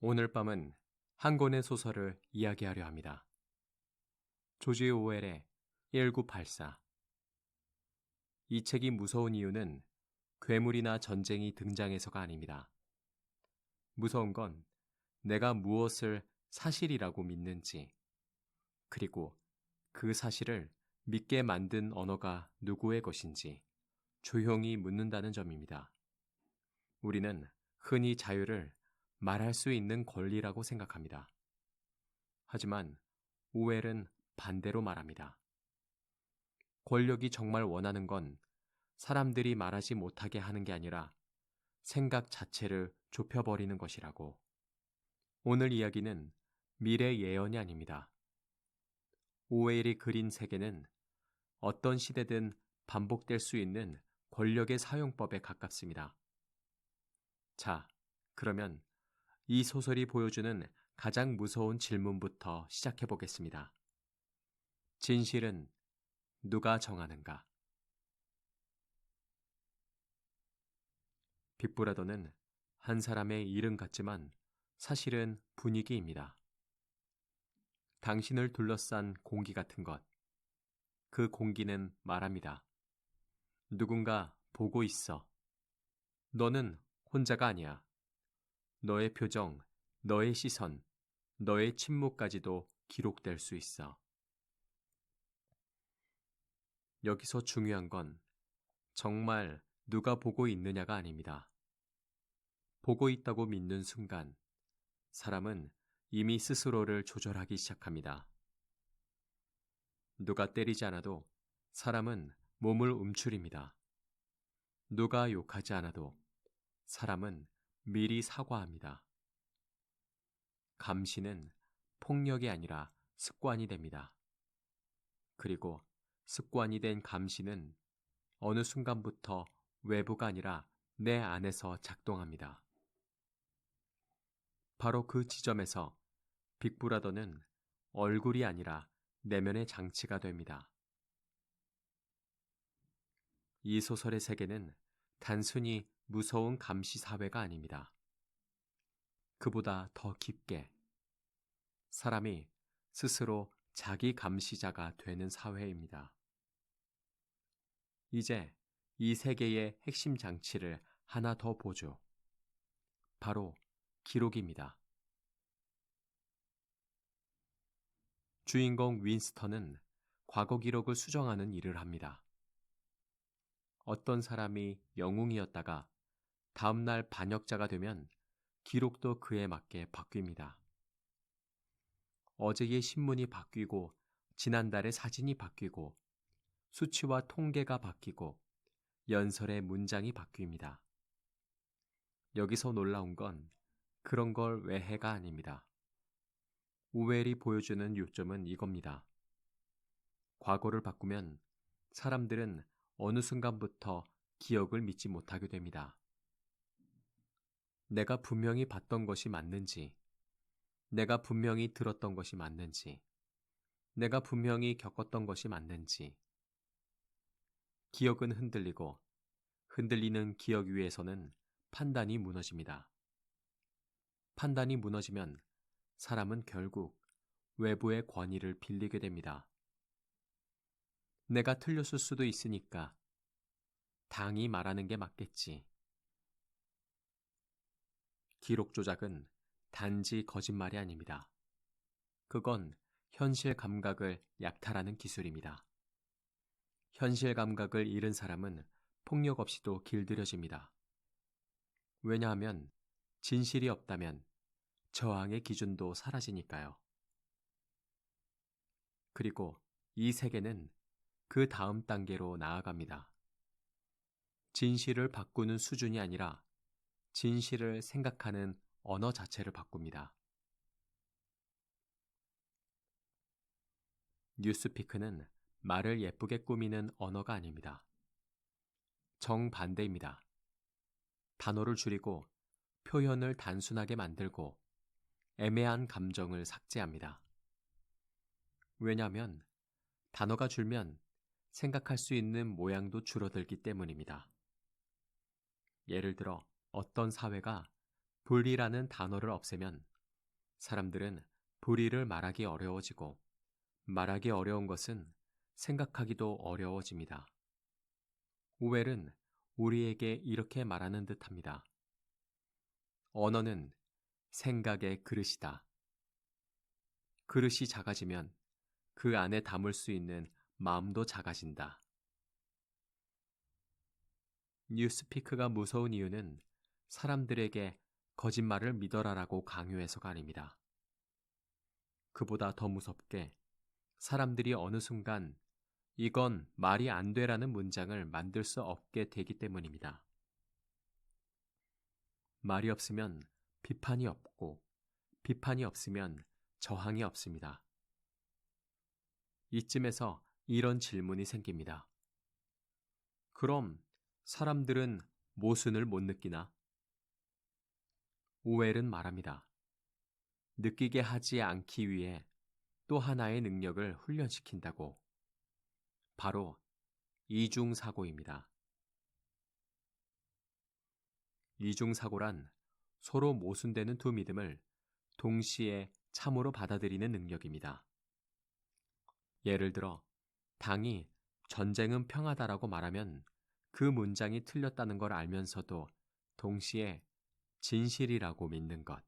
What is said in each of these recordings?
오늘 밤은 한 권의 소설을 이야기하려 합니다. 조지 오웰의 1984. 이 책이 무서운 이유는 괴물이나 전쟁이 등장해서가 아닙니다. 무서운 건 내가 무엇을 사실이라고 믿는지, 그리고 그 사실을 믿게 만든 언어가 누구의 것인지 조용히 묻는다는 점입니다. 우리는 흔히 자유를 말할 수 있는 권리라고 생각합니다. 하지만 오웰은 반대로 말합니다. 권력이 정말 원하는 건 사람들이 말하지 못하게 하는 게 아니라 생각 자체를 좁혀버리는 것이라고. 오늘 이야기는 미래 예언이 아닙니다. 오웰이 그린 세계는 어떤 시대든 반복될 수 있는 권력의 사용법에 가깝습니다. 자, 그러면 이 소설이 보여주는 가장 무서운 질문부터 시작해 보겠습니다. 진실은 누가 정하는가? 빅브라더는 한 사람의 이름 같지만 사실은 분위기입니다. 당신을 둘러싼 공기 같은 것. 그 공기는 말합니다. 누군가 보고 있어. 너는 혼자가 아니야. 너의 표정, 너의 시선, 너의 침묵까지도 기록될 수 있어. 여기서 중요한 건 정말 누가 보고 있느냐가 아닙니다. 보고 있다고 믿는 순간 사람은 이미 스스로를 조절하기 시작합니다. 누가 때리지 않아도 사람은 몸을 움츠립니다. 누가 욕하지 않아도 사람은 미리 사과합니다. 감시는 폭력이 아니라 습관이 됩니다. 그리고 습관이 된 감시는 어느 순간부터 외부가 아니라 내 안에서 작동합니다. 바로 그 지점에서 빅브라더는 얼굴이 아니라 내면의 장치가 됩니다. 이 소설의 세계는 단순히 무서운 감시 사회가 아닙니다. 그보다 더 깊게 사람이 스스로 자기 감시자가 되는 사회입니다. 이제 이 세계의 핵심 장치를 하나 더 보죠. 바로 기록입니다. 주인공 윈스턴은 과거 기록을 수정하는 일을 합니다. 어떤 사람이 영웅이었다가 다음날 반역자가 되면 기록도 그에 맞게 바뀝니다. 어제의 신문이 바뀌고 지난달의 사진이 바뀌고 수치와 통계가 바뀌고 연설의 문장이 바뀝니다. 여기서 놀라운 건 그런 걸 외해가 아닙니다. 우웰이 보여주는 요점은 이겁니다. 과거를 바꾸면 사람들은 어느 순간부터 기억을 믿지 못하게 됩니다. 내가 분명히 봤던 것이 맞는지, 내가 분명히 들었던 것이 맞는지, 내가 분명히 겪었던 것이 맞는지. 기억은 흔들리고 흔들리는 기억 위에서는 판단이 무너집니다. 판단이 무너지면 사람은 결국 외부의 권위를 빌리게 됩니다. 내가 틀렸을 수도 있으니까 당이 말하는 게 맞겠지. 기록 조작은 단지 거짓말이 아닙니다. 그건 현실 감각을 약탈하는 기술입니다. 현실 감각을 잃은 사람은 폭력 없이도 길들여집니다. 왜냐하면 진실이 없다면 저항의 기준도 사라지니까요. 그리고 이 세계는 그 다음 단계로 나아갑니다. 진실을 바꾸는 수준이 아니라 진실을 생각하는 언어 자체를 바꿉니다. 뉴스피크는 말을 예쁘게 꾸미는 언어가 아닙니다. 정반대입니다. 단어를 줄이고 표현을 단순하게 만들고 애매한 감정을 삭제합니다. 왜냐하면 단어가 줄면 생각할 수 있는 모양도 줄어들기 때문입니다. 예를 들어 어떤 사회가 불이라는 단어를 없애면 사람들은 불의를 말하기 어려워지고 말하기 어려운 것은 생각하기도 어려워집니다. 우웰은 우리에게 이렇게 말하는 듯 합니다. 언어는 생각의 그릇이다. 그릇이 작아지면 그 안에 담을 수 있는 마음도 작아진다. 뉴스피크가 무서운 이유는 사람들에게 거짓말을 믿어라라고 강요해서가 아닙니다. 그보다 더 무섭게 사람들이 어느 순간 이건 말이 안 되라는 문장을 만들 수 없게 되기 때문입니다. 말이 없으면 비판이 없고 비판이 없으면 저항이 없습니다. 이쯤에서 이런 질문이 생깁니다. 그럼 사람들은 모순을 못 느끼나? 오웰은 말합니다. 느끼게 하지 않기 위해 또 하나의 능력을 훈련시킨다고. 바로 이중사고입니다. 이중사고란 서로 모순되는 두 믿음을 동시에 참으로 받아들이는 능력입니다. 예를 들어, 당이 전쟁은 평화다라고 말하면 그 문장이 틀렸다는 걸 알면서도 동시에 진실이라고 믿는 것.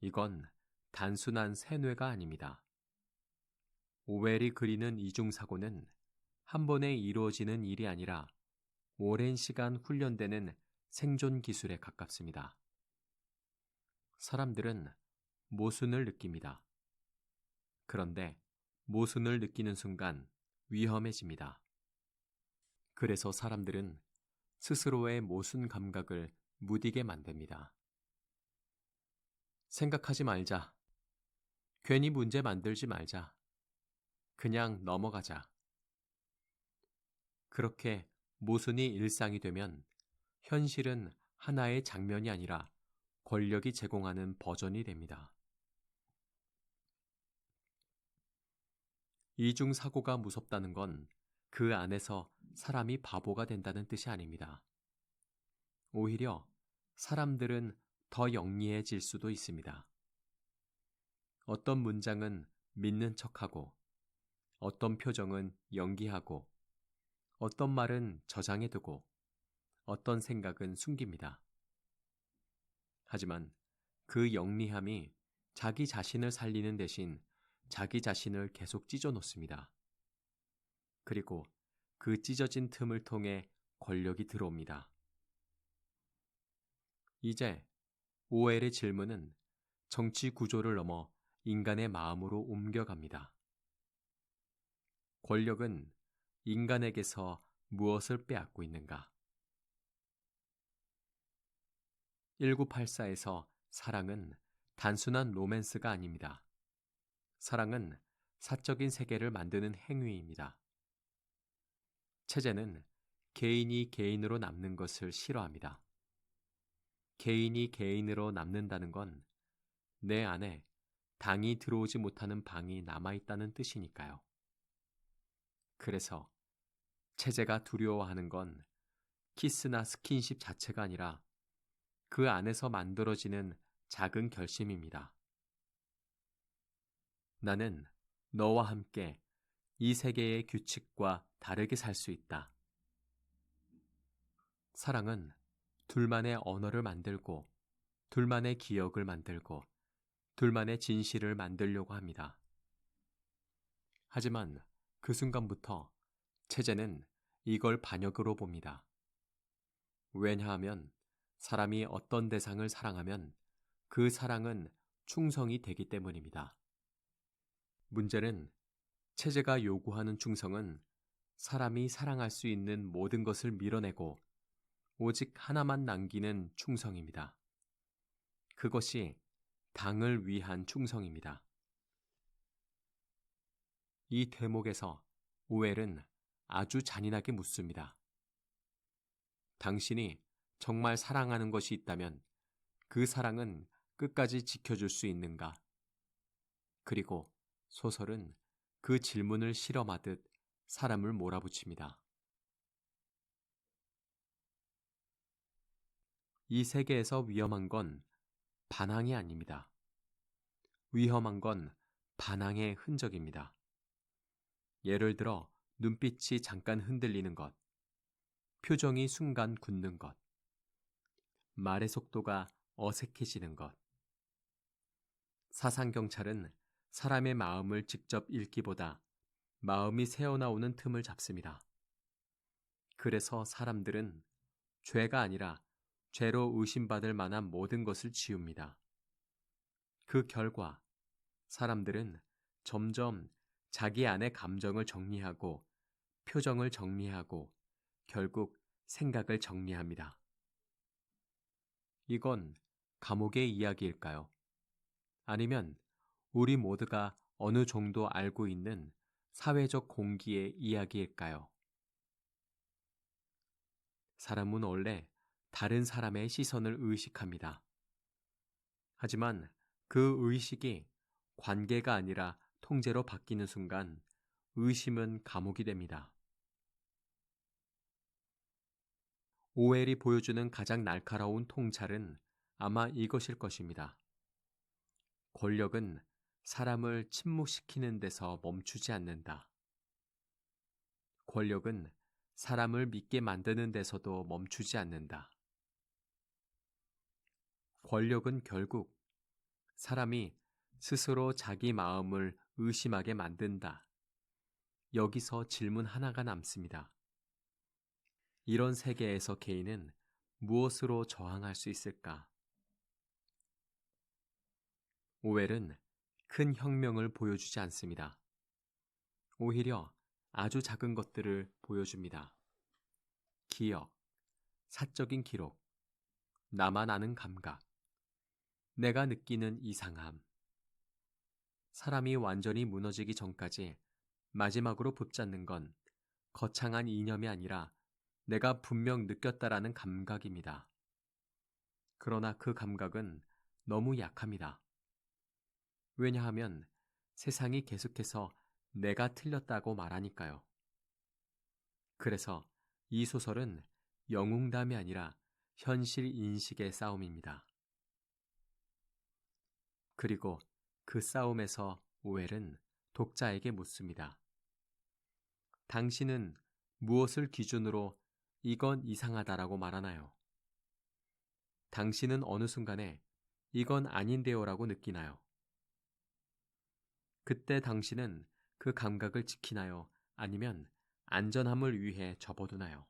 이건 단순한 세뇌가 아닙니다. 오웰이 그리는 이중사고는 한 번에 이루어지는 일이 아니라 오랜 시간 훈련되는 생존 기술에 가깝습니다. 사람들은 모순을 느낍니다. 그런데 모순을 느끼는 순간 위험해집니다. 그래서 사람들은 스스로의 모순 감각을 무디게 만듭니다. 생각하지 말자. 괜히 문제 만들지 말자. 그냥 넘어가자. 그렇게 모순이 일상이 되면 현실은 하나의 장면이 아니라 권력이 제공하는 버전이 됩니다. 이중 사고가 무섭다는 건 그 안에서 사람이 바보가 된다는 뜻이 아닙니다. 오히려 사람들은 더 영리해질 수도 있습니다. 어떤 문장은 믿는 척하고, 어떤 표정은 연기하고, 어떤 말은 저장해두고, 어떤 생각은 숨깁니다. 하지만 그 영리함이 자기 자신을 살리는 대신 자기 자신을 계속 찢어 놓습니다. 그리고 그 찢어진 틈을 통해 권력이 들어옵니다. 이제 오엘의 질문은 정치 구조를 넘어 인간의 마음으로 옮겨갑니다. 권력은 인간에게서 무엇을 빼앗고 있는가? 1984에서 사랑은 단순한 로맨스가 아닙니다. 사랑은 사적인 세계를 만드는 행위입니다. 체제는 개인이 개인으로 남는 것을 싫어합니다. 개인이 개인으로 남는다는 건 내 안에 당이 들어오지 못하는 방이 남아있다는 뜻이니까요. 그래서 체제가 두려워하는 건 키스나 스킨십 자체가 아니라 그 안에서 만들어지는 작은 결심입니다. 나는 너와 함께 이 세계의 규칙과 다르게 살 수 있다. 사랑은 둘만의 언어를 만들고, 둘만의 기억을 만들고, 둘만의 진실을 만들려고 합니다. 하지만 그 순간부터 체제는 이걸 반역으로 봅니다. 왜냐하면 사람이 어떤 대상을 사랑하면 그 사랑은 충성이 되기 때문입니다. 문제는 체제가 요구하는 충성은 사람이 사랑할 수 있는 모든 것을 밀어내고 오직 하나만 남기는 충성입니다. 그것이 당을 위한 충성입니다. 이 대목에서 오웰은 아주 잔인하게 묻습니다. 당신이 정말 사랑하는 것이 있다면 그 사랑은 끝까지 지켜줄 수 있는가? 그리고 소설은 그 질문을 실험하듯 사람을 몰아붙입니다. 이 세계에서 위험한 건 반항이 아닙니다. 위험한 건 반항의 흔적입니다. 예를 들어 눈빛이 잠깐 흔들리는 것, 표정이 순간 굳는 것, 말의 속도가 어색해지는 것. 사상경찰은 사람의 마음을 직접 읽기보다 마음이 새어나오는 틈을 잡습니다. 그래서 사람들은 죄가 아니라 죄로 의심받을 만한 모든 것을 지웁니다. 그 결과 사람들은 점점 자기 안의 감정을 정리하고 표정을 정리하고 결국 생각을 정리합니다. 이건 감옥의 이야기일까요? 아니면 우리 모두가 어느 정도 알고 있는 사회적 공기의 이야기일까요? 사람은 원래 다른 사람의 시선을 의식합니다. 하지만 그 의식이 관계가 아니라 통제로 바뀌는 순간 의심은 감옥이 됩니다. 오웰이 보여주는 가장 날카로운 통찰은 아마 이것일 것입니다. 권력은 사람을 침묵시키는 데서 멈추지 않는다. 권력은 사람을 믿게 만드는 데서도 멈추지 않는다. 권력은 결국 사람이 스스로 자기 마음을 의심하게 만든다. 여기서 질문 하나가 남습니다. 이런 세계에서 개인은 무엇으로 저항할 수 있을까? 오웰은 큰 혁명을 보여주지 않습니다. 오히려 아주 작은 것들을 보여줍니다. 기억, 사적인 기록, 나만 아는 감각, 내가 느끼는 이상함. 사람이 완전히 무너지기 전까지 마지막으로 붙잡는 건 거창한 이념이 아니라 내가 분명 느꼈다라는 감각입니다. 그러나 그 감각은 너무 약합니다. 왜냐하면 세상이 계속해서 내가 틀렸다고 말하니까요. 그래서 이 소설은 영웅담이 아니라 현실 인식의 싸움입니다. 그리고 그 싸움에서 오웰은 독자에게 묻습니다. 당신은 무엇을 기준으로 이건 이상하다라고 말하나요? 당신은 어느 순간에 이건 아닌데요라고 느끼나요? 그때 당신은 그 감각을 지키나요? 아니면 안전함을 위해 접어두나요?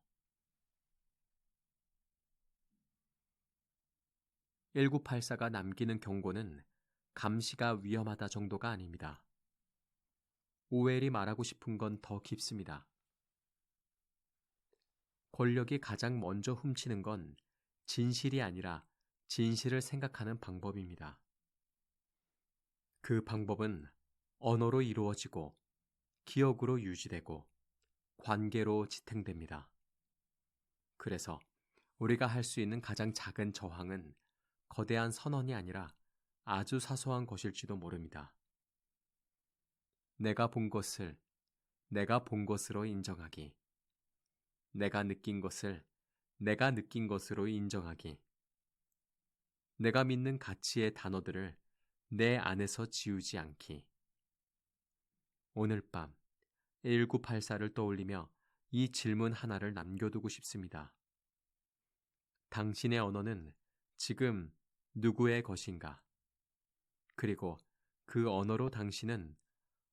1984가 남기는 경고는 감시가 위험하다 정도가 아닙니다. 오웰이 말하고 싶은 건 더 깊습니다. 권력이 가장 먼저 훔치는 건 진실이 아니라 진실을 생각하는 방법입니다. 그 방법은 언어로 이루어지고 기억으로 유지되고 관계로 지탱됩니다. 그래서 우리가 할 수 있는 가장 작은 저항은 거대한 선언이 아니라 아주 사소한 것일지도 모릅니다. 내가 본 것을 내가 본 것으로 인정하기. 내가 느낀 것을 내가 느낀 것으로 인정하기. 내가 믿는 가치의 단어들을 내 안에서 지우지 않기. 오늘 밤 1984를 떠올리며 이 질문 하나를 남겨두고 싶습니다. 당신의 언어는 지금 누구의 것인가? 그리고 그 언어로 당신은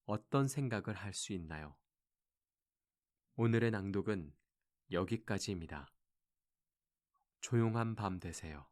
어떤 생각을 할 수 있나요? 오늘의 낭독은 여기까지입니다. 조용한 밤 되세요.